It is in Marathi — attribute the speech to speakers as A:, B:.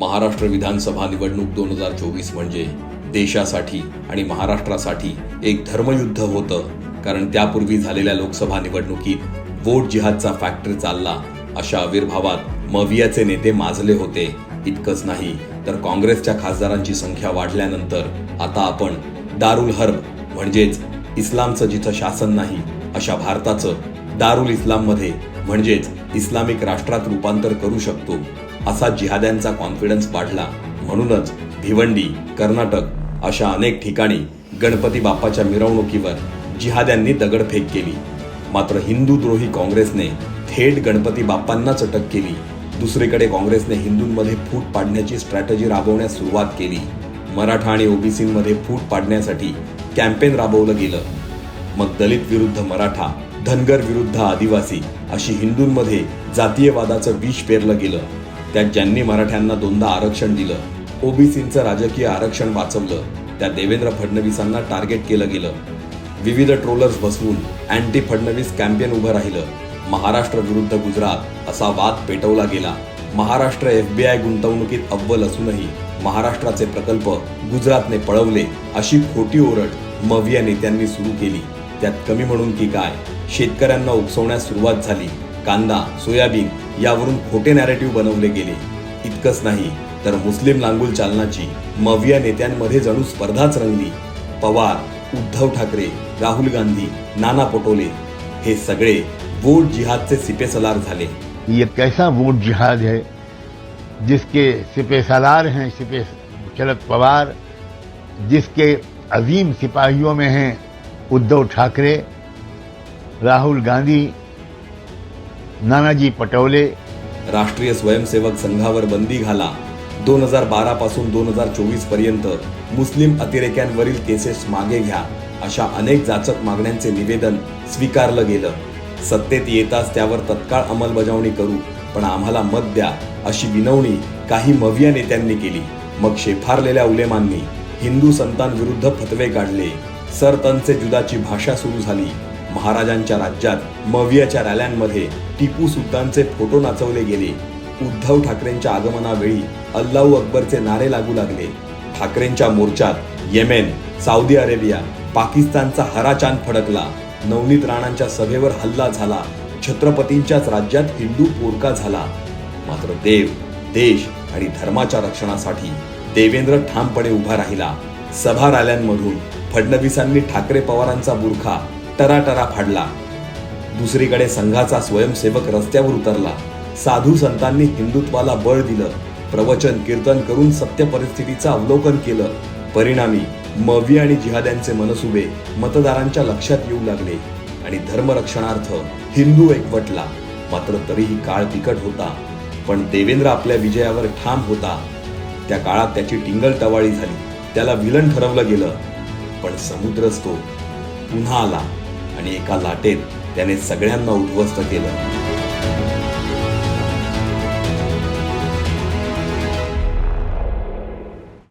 A: महाराष्ट्र विधानसभा निवडणूक दोन हजार चोवीस म्हणजे देशासाठी आणि महाराष्ट्रासाठी एक धर्मयुद्ध होतं. कारण त्यापूर्वी झालेल्या लोकसभा निवडणुकीत वोट जिहादचा फॅक्टरी चालला. अशा आविर्भावात मवियाचे नेते माजले होते. इतकंच नाही तर काँग्रेसच्या खासदारांची संख्या वाढल्यानंतर आता आपण दारुल हर्ब म्हणजेच इस्लामचं जिथं शासन नाही अशा भारताचं दारुल इस्लाममध्ये म्हणजेच इस्लामिक राष्ट्रात रूपांतर करू शकतो. असा जिहाद्यांचा कॉन्फिडन्स वाढला. म्हणूनच भिवंडी कर्नाटक अशा अनेक ठिकाणी गणपती बाप्पाच्या मिरवणुकीवर जिहाद्यांनी दगडफेक केली. मात्र हिंदूद्रोही काँग्रेसने थेट गणपती बाप्पांनाच अटक केली. दुसरीकडे काँग्रेसने हिंदूंमध्ये फूट पाडण्याची स्ट्रॅटजी राबवण्यास सुरुवात केली. मराठा आणि ओबीसीमध्ये फूट पाडण्यासाठी कॅम्पेन राबवलं गेलं. मग दलित विरुद्ध मराठा धनगर विरुद्ध आदिवासी अशी हिंदूंमध्ये जातीयवादाचं विष पेरलं गेलं. त्यात ज्यांनी मराठ्यांना दोनदा आरक्षण दिलं. ओबीसींचं राजकीय आरक्षण वाचवलं. त्या देवेंद्र फडणवीसांना टार्गेट केलं गेलं. विविध ट्रोलर्स बसवून अँटी फडणवीस कॅम्पेन उभं राहिलं. महाराष्ट्र विरुद्ध गुजरात असा वाद पेटवला गेला. महाराष्ट्र एफबीआय गुंतवणुकीत अव्वल असूनही महाराष्ट्राचे प्रकल्प गुजरातने पळवले अशी खोटी ओरड मविया नेत्यांनी सुरू केली. त्यात कमी म्हणून की काय? शेतकऱ्यांना उपसवण्यास सुरुवात झाली. कांदा सोयाबीन यावरून खोटे नॅरेटिव्ह बनवले गेले. इतकंच नाही, तर मुस्लिम लांगुल चालनाची मविया नेत्यांमध्ये जणू स्पर्धाच रंगली. पवार, उद्धव ठाकरे, राहुल गांधी, नाना पटोले, हे सगळे वोट जिहादचे सिपेसलार झाले.
B: ये कैसा वोट जिहाद है? जिसके सिपे सालार हैं, सिपे शरद पवार, जिसके अजीम सिपाहियों में हैं उद्धव ठाकरे, राहुल गांधी नानाजी पटवले.
A: राष्ट्रीय स्वयंसेवक संघावर बंदी घाला. दोन हजार बारा पासून दोन हजार चोवीसपर्यंत मुस्लिम अतिरेक्यांवरील केसेस मागे घ्या अशा अनेक जाचक मागण्यांचे निवेदन स्वीकारलं गेलं. सत्तेत येताच त्यावर तत्काळ अंमलबजावणी करू पण आम्हाला मत द्या अशी विनवणी काही मविया नेत्यांनी केली. मग शेफारलेल्या उलेमांनी हिंदू संतांविरुद्ध फतवे काढले. सरतनचे जुदाची भाषा सुरू झाली. महाराजांच्या राज्यात मवियाच्या रॅल्यांमध्ये टिपू सुलतानचे फोटो नाचवले गेले. उद्धव ठाकरेंच्या आगमनावेळी अल्लाऊ अकबरचे नारे लागू लागले. ठाकरेंच्या मोर्चात येमेन साऊदी अरेबिया पाकिस्तानचा हराचान फडकला. नवनीत राणांच्या सभेवर हल्ला झाला. छत्रपतींच्याच राज्यात हिंदू पोरका झाला. मात्र देव देश आणि धर्माच्या रक्षणासाठी देवेंद्र ठामपणे उभा राहिला. सभा रॅल्यांमधून फडणवीसांनी ठाकरे पवारांचा बुरखा टराटरा फाडला. दुसरीकडे संघाचा स्वयंसेवक रस्त्यावर उतरला. साधू संतांनी हिंदुत्वाला बळ दिलं. प्रवचन कीर्तन करून सत्य परिस्थितीचं अवलोकन केलं. परिणामी मवी आणि जिहाद्यांचे मनसुबे मतदारांच्या लक्षात येऊ लागले. आणि धर्मरक्षणार्थ हिंदू एकवटला. मात्र तरीही काळ तिकट होता. पण देवेंद्र आपल्या विजयावर ठाम होता. त्या काळात त्याची टिंगल टवाळी झाली. त्याला विलन ठरवलं गेलं. पण समुद्रच तो पुन्हा आला. आणि एका लाटेत त्याने सगळ्यांना उद्ध्वस्त केलं.